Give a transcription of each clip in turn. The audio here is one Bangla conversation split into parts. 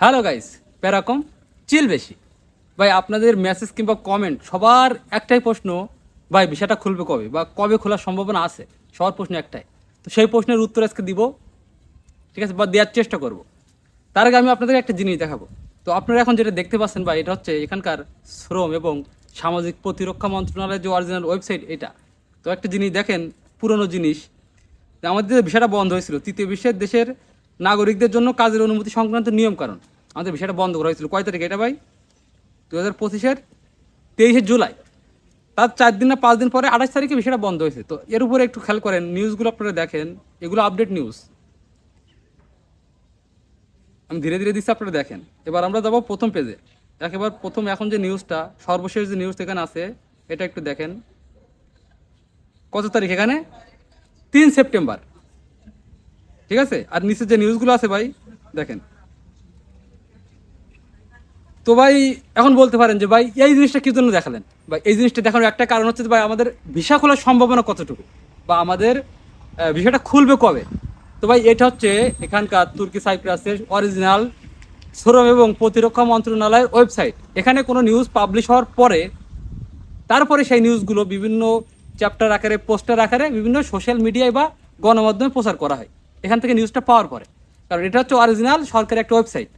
হ্যালো গাইস প্যারাকম চিল বেশি। ভাই, আপনাদের মেসেজ কিংবা কমেন্ট সবার একটাই প্রশ্ন, ভাই, বিষয়টা খুলবে কবে বা কবে খোলার সম্ভাবনা আছে? সবার প্রশ্ন একটাই। তো সেই প্রশ্নের উত্তর আজকে দিব, ঠিক আছে? বা দেওয়ার চেষ্টা করব। তার আগে আমি আপনাদের একটা জিনিস দেখাবো। তো আপনারা এখন যেটা দেখতে পাচ্ছেন, ভাই, এটা হচ্ছে এখানকার শ্রম এবং সামাজিক প্রতিরক্ষা মন্ত্রণালয়ের যে অরিজিনাল ওয়েবসাইট এটা। তো একটা জিনিস দেখেন, পুরনো জিনিস। আমাদের যে বিষয়টা বন্ধ হয়েছিল, তৃতীয় বিশ্বের দেশের নাগরিকদের জন্য কাজের অনুমতি সংক্রান্ত নিয়ম কারণ আমাদের বিষয়টা বন্ধ করা হয়েছিল। কয় তারিখ এটা ভাই? দু হাজার পঁচিশের তেইশে জুলাই। তার চার দিন না পাঁচ দিন পরে আঠাশ তারিখে বিষয়টা বন্ধ হয়েছে। তো এর উপরে একটু খেয়াল করেন, নিউজগুলো আপনারা দেখেন, এগুলো আপডেট নিউজ আমি ধীরে ধীরে দিচ্ছি, আপনারা দেখেন। এবার আমরা যাব প্রথম পেজে একেবারে প্রথম এখন যে নিউজটা সর্বশেষ যে নিউজ এখানে আছে, এটা একটু দেখেন। কত তারিখ এখানে? তিন সেপ্টেম্বর। ঠিক আছে? আর নিচে যে নিউজগুলো আছে ভাই, দেখেন। তো ভাই, এখন বলতে পারেন যে ভাই, এই জিনিসটা কি জন্য দেখালেন? বা এই জিনিসটা দেখানোর একটা কারণ হচ্ছে ভাই, আমাদের ভিসা খোলার সম্ভাবনা কতটুকু? বা আমাদের ভিসাটা খুলবে কবে? তো ভাই, এটা হচ্ছে এখানকার তুর্কি সাইপ্রাসের অরিজিনাল শ্রম এবং প্রতিরক্ষা মন্ত্রণালয়ের ওয়েবসাইট এখানে কোনো নিউজ পাবলিশ হওয়ার পরে, তারপরে সেই নিউজগুলো বিভিন্ন চ্যাপ্টার আকারে পোস্টার আকারে বিভিন্ন সোশ্যাল মিডিয়ায় বা গণমাধ্যমে প্রচার করা হয়। এখান থেকে নিউজটা পাওয়ার পরে। কারণ এটা হচ্ছে অরিজিনাল সরকারি একটা ওয়েবসাইট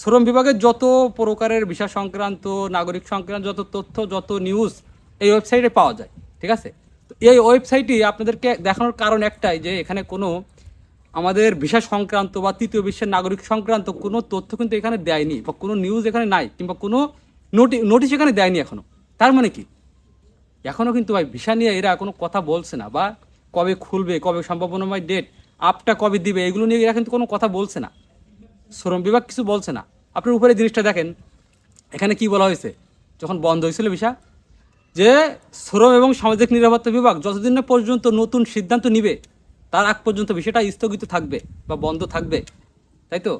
শ্রম বিভাগের যত প্রকারের বিষয় সংক্রান্ত, নাগরিক সংক্রান্ত, যত তথ্য, যত নিউজ এই ওয়েবসাইটে পাওয়া যায়, ঠিক আছে? তো এই ওয়েবসাইটটি আপনাদেরকে দেখানোর কারণ একটাই যে এখানে কোনো আমাদের ভিসা সংক্রান্ত বা তৃতীয় বিশ্বের নাগরিক সংক্রান্ত কোনো তথ্য কিন্তু এখানে দেয়নি বা কোনো নিউজ এখানে নাই কিংবা কোনো নোটি নোটিশ এখানে দেয়নি এখনও তার মানে কি? এখনও কিন্তু ভাই ভিসা নিয়ে এরা কোনো কথা বলছে না বা কবে খুলবে, কবে সম্ভাবনাময় ডেট আপটা কবে দিবে, এগুলো নিয়ে এরা কিন্তু কোনো কথা বলছে না। শ্রম বিভাগ কিছু বলছে না। আপনার উপরে জিনিসটা দেখেন, এখানে কি বলা হয়েছে? যখন বন্ধ হয়েছিল ভিসা যে শ্রম এবং সামাজিক নিরাপত্তা বিভাগ যতদিন না পর্যন্ত নতুন সিদ্ধান্ত নিবে, তার আগ পর্যন্ত বিষয়টা স্থগিত থাকবে বা বন্ধ থাকবে। তাই তো?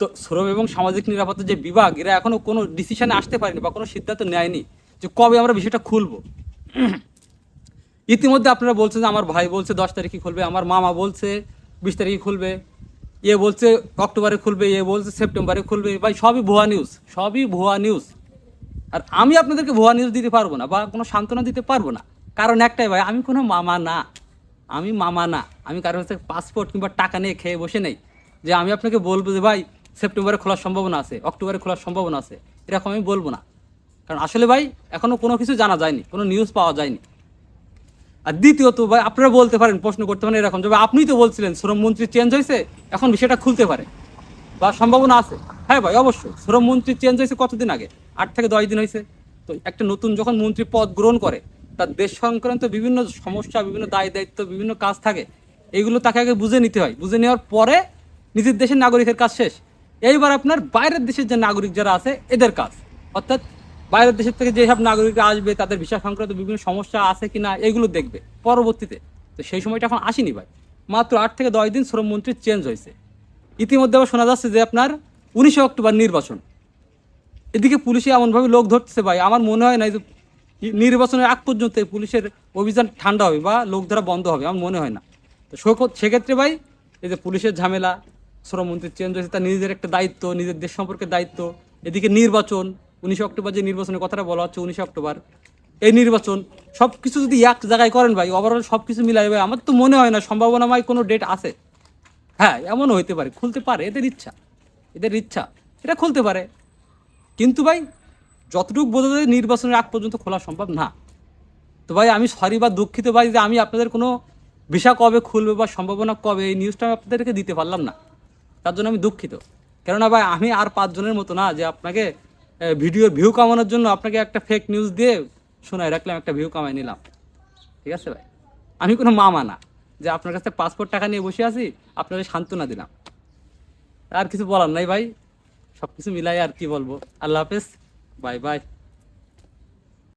তো শ্রম এবং সামাজিক নিরাপত্তা যে বিভাগ, এরা এখনও কোনো ডিসিশনে আসতে পারেনি বা কোনো সিদ্ধান্ত নেয়নি যে কবে আমরা বিষয়টা খুলবো। ইতিমধ্যে আপনারা বলছেন যে আমার ভাই বলছে দশ তারিখে খুলবে, আমার মামা বলছে বিশ তারিখে খুলবে, এ বলছে অক্টোবরে খুলবে, এ বলছে সেপ্টেম্বরে খুলবে। ভাই, সবই ভুয়া নিউজ সবই ভুয়া নিউজ আর আমি আপনাদেরকে ভুয়া নিউজ দিতে পারব না বা কোনো সান্ত্বনা দিতে পারব না। কারণ একটাই ভাই, আমি কোনো মামা না। আমি মামা না। আমি কারোর কাছে পাসপোর্ট কিংবা টাকা নিয়ে খেয়ে বসে নেই। যে আমি আপনাকে বলব যে, ভাই, সেপ্টেম্বরে খোলার সম্ভাবনা আছে, অক্টোবরে খোলার সম্ভাবনা আছে। এরকম আমি বলব না। কারণ আসলে ভাই এখনও কোনো কিছু জানা যায়নি, কোনো নিউজ পাওয়া যায়নি। আর দ্বিতীয়ত ভাই আপনারা বলতে পারেন প্রশ্ন করতে পারেন এরকম যে ভাই, আপনিই তো বলছিলেন শ্রমমন্ত্রী চেঞ্জ হয়েছে এখন বিষয়টা খুলতে পারে। বা সম্ভাবনা আছে। হ্যাঁ ভাই অবশ্যই। শ্রমমন্ত্রী চেঞ্জ হয়েছে কতদিন আগে? আট থেকে দশ দিন হয়েছে। তো একটা নতুন যখন মন্ত্রী পদ গ্রহণ করে তার দেশ সংক্রান্ত বিভিন্ন সমস্যা বিভিন্ন দায় দায়িত্ব বিভিন্ন কাজ থাকে এইগুলো তাকে আগে বুঝে নিতে হয়। বুঝে নেওয়ার পরে নিজের দেশের নাগরিকের কাজ শেষ। এইবার আপনার বাইরের দেশের যে নাগরিক যারা আছে এদের কাজ। অর্থাৎ বাইরের দেশের থেকে যেসব নাগরিকরা আসবে, তাদের ভিসা সংক্রান্ত বিভিন্ন সমস্যা আছে কিনা, এগুলো দেখবে পরবর্তীতে। তো সেই সময়টা এখন আসেনি ভাই। মাত্র আট থেকে দশ দিন শ্রমমন্ত্রী চেঞ্জ হয়েছে। ইতিমধ্যে আবার শোনা যাচ্ছে যে আপনার উনিশে অক্টোবর নির্বাচন। এদিকে পুলিশে এমনভাবে লোক ধরতেছে ভাই, আমার মনে হয় না যে নির্বাচনের আগ পর্যন্ত পুলিশের অভিযান ঠান্ডা হবে বা লোক ধরা বন্ধ হবে, আমার মনে হয় না। তো সেক্ষেত্রে ভাই, এই যে পুলিশের ঝামেলা শ্রমমন্ত্রী চেঞ্জ হয়েছে তার নিজেদের একটা দায়িত্ব, নিজের দেশ সম্পর্কে দায়িত্ব। এদিকে নির্বাচন উনিশে অক্টোবর যে নির্বাচনের কথাটা বলা হচ্ছে, উনিশে অক্টোবর। এই নির্বাচন সব কিছু যদি এক জায়গায় করেন ভাই ওভারঅল সব কিছু মিলাই ভাই, আমার তো মনে হয় না, সম্ভাবনাময় কোনো ডেট আছে। হ্যাঁ এমনও হইতে পারে, খুলতে পারে, এদের ইচ্ছা। এদের ইচ্ছা, এটা খুলতে পারে। কিন্তু ভাই, যতটুকু বোঝা যায় নির্বাচনের আগ পর্যন্ত খোলা সম্ভব না। তো ভাই, আমি সরি বা দুঃখিত ভাই যে আমি আপনাদের কোনো ভিসা কবে খুলবে বা সম্ভাবনা কবে, এই নিউজটা আমি আপনাদেরকে দিতে পারলাম না। তার জন্য আমি দুঃখিত। কেননা ভাই, আমি আর পাঁচজনের মতো না যে আপনাকে ভিডিওর ভিউ কামানোর জন্য আপনাকে একটা ফেক নিউজ দিয়ে শোনায় রাখলাম, একটা ভিউ কামাই নিলাম। ঠিক আছে ভাই? আমি কোনো মামা না, যে আপনার কাছে পাসপোর্ট টাকা নিয়ে বসে আছি, আপনাকে সান্ত্বনা দিলাম। আর কিছু বলার নাই ভাই সব কিছু মিলাই আর কি বলব। আল্লাহ হাফেজ, বাই বাই।